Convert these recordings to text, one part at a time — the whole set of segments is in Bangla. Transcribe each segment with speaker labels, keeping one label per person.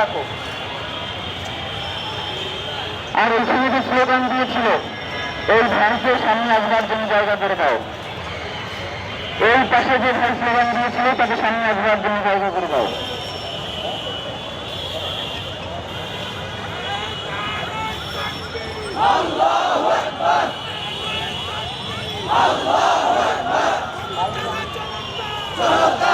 Speaker 1: রাখো। আর এই সময় যে স্লোগান দিয়েছিল এই ভাইকে সামনে আসবার জন্য জায়গা করে দাও। এই পাশে যে ভাই স্লোগান দিয়েছিল তাকে সামনে আসবার জন্য জায়গা করে দাও। আমার ভাইয়ের রক্ত দিয়েছি তো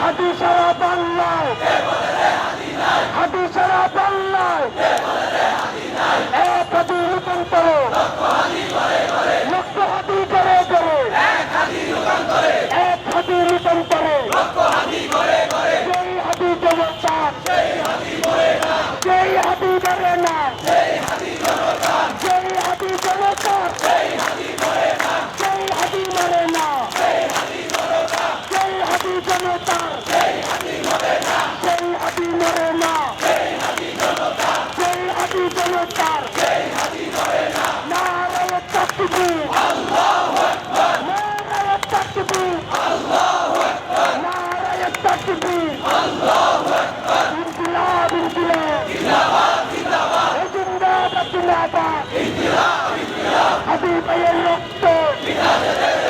Speaker 1: হাতি সারা বাংলায় হাতি সারা করে করে এক হাতি রূপান্তরে সেই হাতি জনতা সেই হাতি মরে না সেই হাতি জনতা সেই হাতি মরে না সেই হাতি জনতা সেই হাতি মরে না সেই হাতি জনতার নারায় তাকবীর নারায় তাকবীর নারায় তাকবীর ইনকিলাব ইনকিলাব এই জিন্দাবাদ জিন্দাবাদ হাবিব ভাইয়ের রক্ত পিতা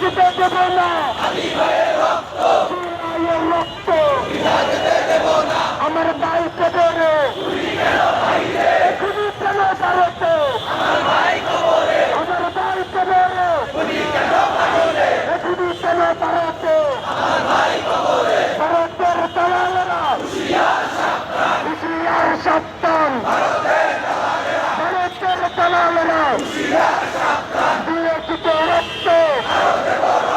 Speaker 1: যেতে দেব না রক্ত আমার ভাই কবরে খুবই কেন ভারতে আমার ভাই কবরে খুবই কেন ভারতে ভারতের দালালেরা হুশিয়ার সাবধান ভারতের দালালেরা দিয়েছি তো রক্ত।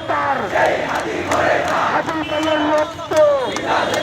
Speaker 1: মাতার হাজি মায়ের রক্ত